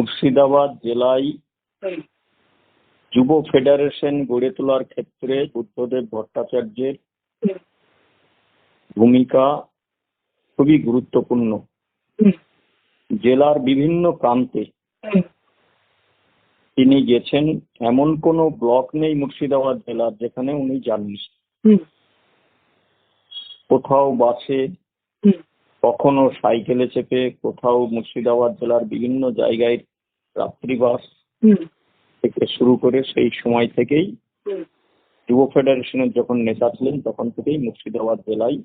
মুর্শিদাবাদ জেলায় যুব ফেডারেশন গড়ে তোলার ক্ষেত্রে বুদ্ধদেব ভট্টাচার্যের ভূমিকা খুবই গুরুত্বপূর্ণ। জেলার বিভিন্ন প্রান্তে তিনি গেছেন এমন কোনো ব্লক নেই মুর্শিদাবাদ জেলার যেখানে উনি যাননি। কোথাও বাসে কখনো সাইকেলে চেপে কোথাও মুর্শিদাবাদ জেলার বিভিন্ন জায়গায় রাত্রিবাস থেকে শুরু করে সেই সময় থেকেই যুব ফেডারেশনের যখন নেতা ছিলেন তখন থেকেই মুর্শিদাবাদ জেলায়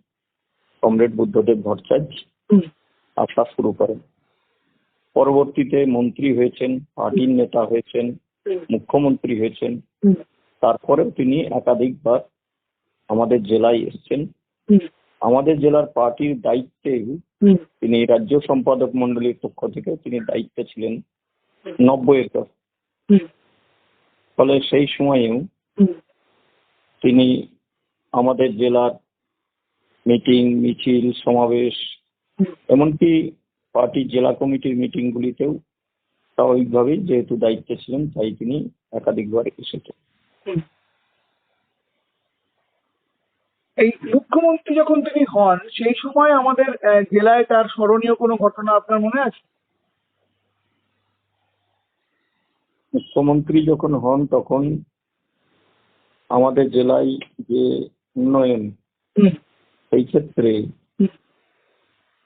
কমরেড বুদ্ধদেব ভট্টাচার্য আসা শুরু করেন। পরবর্তীতে মন্ত্রী হয়েছেন পার্টির নেতা হয়েছেন মুখ্যমন্ত্রী হয়েছেন। তারপরেও তিনি একাধিকবার আমাদের জেলায় এসেছেন। আমাদের জেলার পার্টির দায়িত্বে তিনি রাজ্য সম্পাদক মন্ডলীর পক্ষ থেকে তিনি দায়িত্বে ছিলেন। নব্বই একর হুম, ফলে সেই সময়েও তিনি আমাদের জেলার মিটিং মিছিল সমাবেশ এমনকি পার্টির জেলা কমিটির মিটিংগুলিতেও স্বাভাবিকভাবেই যেহেতু দায়িত্বে ছিলেন তাই তিনি একাধিকবার এসেছেন। এই মুখ্যমন্ত্রী যখন তিনি হন সেই সময় আমাদের জেলায় তার স্মরণীয় কোনো ঘটনা আপনার মনে আছে? মুখ্যমন্ত্রী যখন হন তখন আমাদের জেলায় যে উন্নয়ন সেই ক্ষেত্রে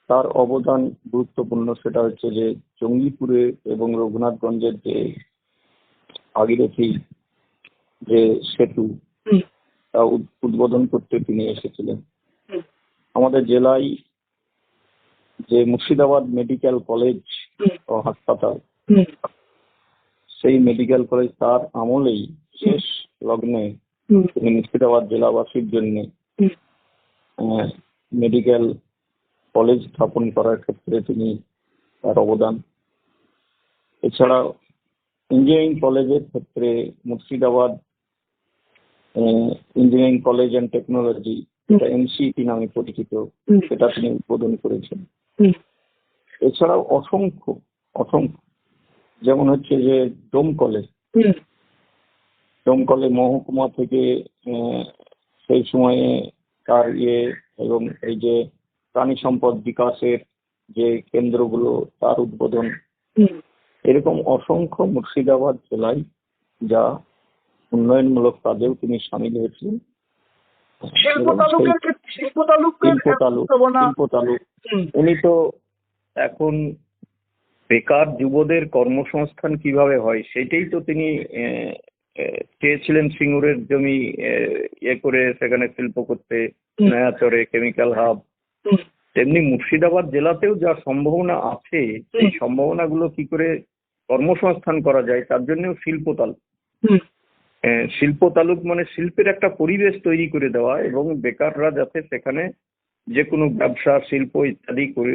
তার অবদান গুরুত্বপূর্ণ। সেটা হচ্ছে যে জঙ্গিপুরে এবং রঘুনাথগঞ্জের যে ভাগীরথী যে সেতু তা উদ- উদ্বোধন করতে তিনি এসেছিলেন। আমাদের জেলায় যে মুর্শিদাবাদ মেডিকেল কলেজ ও হাসপাতাল মেডিকেল কলেজ তার আমলেই শেষ লগ্নে তিনি মুর্শিদাবাদ জেলাবাসীর জন্য মেডিকেল কলেজ স্থাপন করার ক্ষেত্রে তিনি তার অবদান। এছাড়াও ইঞ্জিনিয়ারিং কলেজের ক্ষেত্রে Murshidabad engineering college and technology যেটা এনসিটি নামে পরিচিত সেটা তিনি উদ্বোধন করেছেন। এছাড়াও অসংখ্য অসংখ্য যেমন হচ্ছে যে ডোমকলে হুম, ডোমকলে মহকুমা থেকে সেই সময়ে তার ইয়ে এবং এই যে প্রাণী সম্পদ বিকাশের যে কেন্দ্রগুলো তার উদ্বোধন। এরকম অসংখ্য মুর্শিদাবাদ জেলায় যা উন্নয়নমূলক কাজেও তিনি সামিল হয়েছিলেন। শিল্প তালুক উনি তো এখন বেকার যুবদের কর্মসংস্থান কীভাবে হয় সেটাই তো তিনি চেয়েছিলেন সিঙ্গুরের জমি ইয়ে করে সেখানে শিল্প করতে নয়াচরে কেমিক্যাল হাব। তেমনি মুর্শিদাবাদ জেলাতেও যা সম্ভাবনা আছে সেই সম্ভাবনাগুলো কি করে কর্মসংস্থান করা যায় তার জন্যও শিল্প তালুক। শিল্প তালুক মানে শিল্পের একটা পরিবেশ তৈরি করে দেওয়া এবং বেকাররা যাতে সেখানে যে কোনো ব্যবসা শিল্প ইত্যাদি করে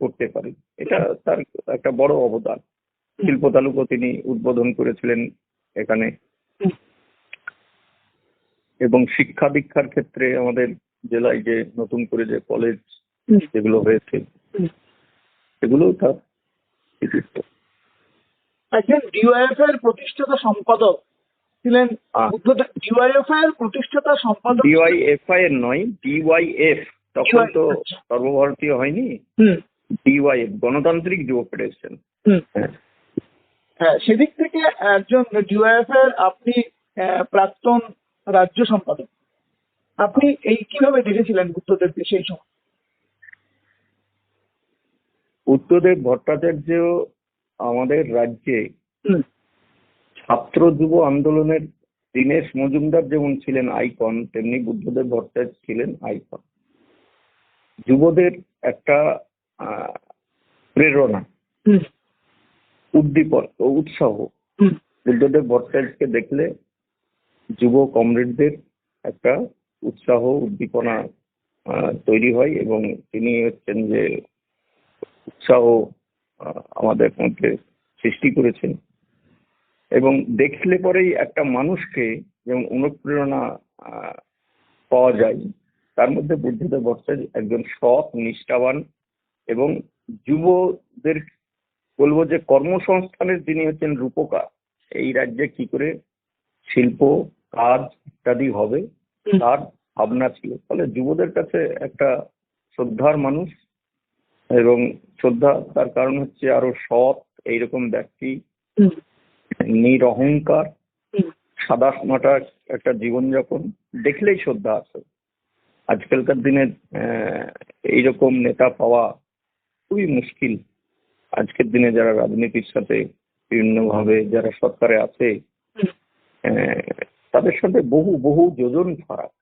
করতে পারে। এটা তার একটা বড় অবদান। শিল্প তালুকও তিনি উদ্বোধন করেছিলেন এখানে। এবং শিক্ষা দীক্ষার ক্ষেত্রে আমাদের জেলায় যে নতুন করে যে কলেজ যেগুলো হয়েছে হুম। সেগুলোও তার কৃতিত্ব একজন ডিওয়াইএফ এর প্রতিষ্ঠাতা সম্পাদক ছিলেন। ডিওয়াইএফ এর প্রতিষ্ঠাতা সম্পাদক ডিওয়াইএফআই এর নয় ডিওয়াইএফ তখন তো আচ্ছা। সর্বভারতীয় হয়নি। ডিওয়াইএফ গণতান্ত্রিক যুব ফেডারেশন। হ্যাঁ। হ্যাঁ সেদিক থেকে একজন ডিওয়াইএফ এর আপনি প্রাক্তন রাজ্য সম্পাদক। আপনি এই কীভাবে দেখেছিলেন বুদ্ধদেবকে সেই সময়? উত্তরদেব ভট্টাচার্য আমাদের রাজ্যে ছাত্র যুব আন্দোলনের দীনেশ মজুমদার যেমন ছিলেন আইকন তেমনি বুদ্ধদেব ভট্টাচার্য ছিলেন আইকন। যুবদের একটা প্রেরণা উদ্দীপন ও উৎসাহ। বুদ্ধদেব ভট্টাচার্যকে দেখলে যুব কমরেডদের একটা উৎসাহ উদ্দীপনা তৈরি হয় এবং তিনি হচ্ছেন যে উৎসাহ আমাদের মধ্যে সৃষ্টি করেছেন। এবং দেখলে পরেই একটা মানুষকে যেমন অনুপ্রেরণা আহ, পাওয়া যায় তার মধ্যে বুদ্ধদেব ভট্টাচার্য একজন সৎ নিষ্ঠাবান এবং যুবদের বলব যে কর্মসংস্থানের যিনি হচ্ছেন রূপকার এই রাজ্যে কি করে শিল্প কাজ ইত্যাদি হবে তার ভাবনা ছিল। ফলে যুবদের কাছে একটা শ্রদ্ধার মানুষ এবং শ্রদ্ধা তার কারণ হচ্ছে আরও সৎ এইরকম ব্যক্তি নিরহংকার সাদা মাটা একটা জীবনযাপন। দেখলেই শ্রদ্ধা আছে আজকালকার দিনে আহ, এইরকম নেতা পাওয়া খুবই মুশকিল। আজকের দিনে যারা রাজনীতির সাথে বিভিন্নভাবে যারা সরকারে আছে তাদের সাথে বহু বহু যোজন ফারাক।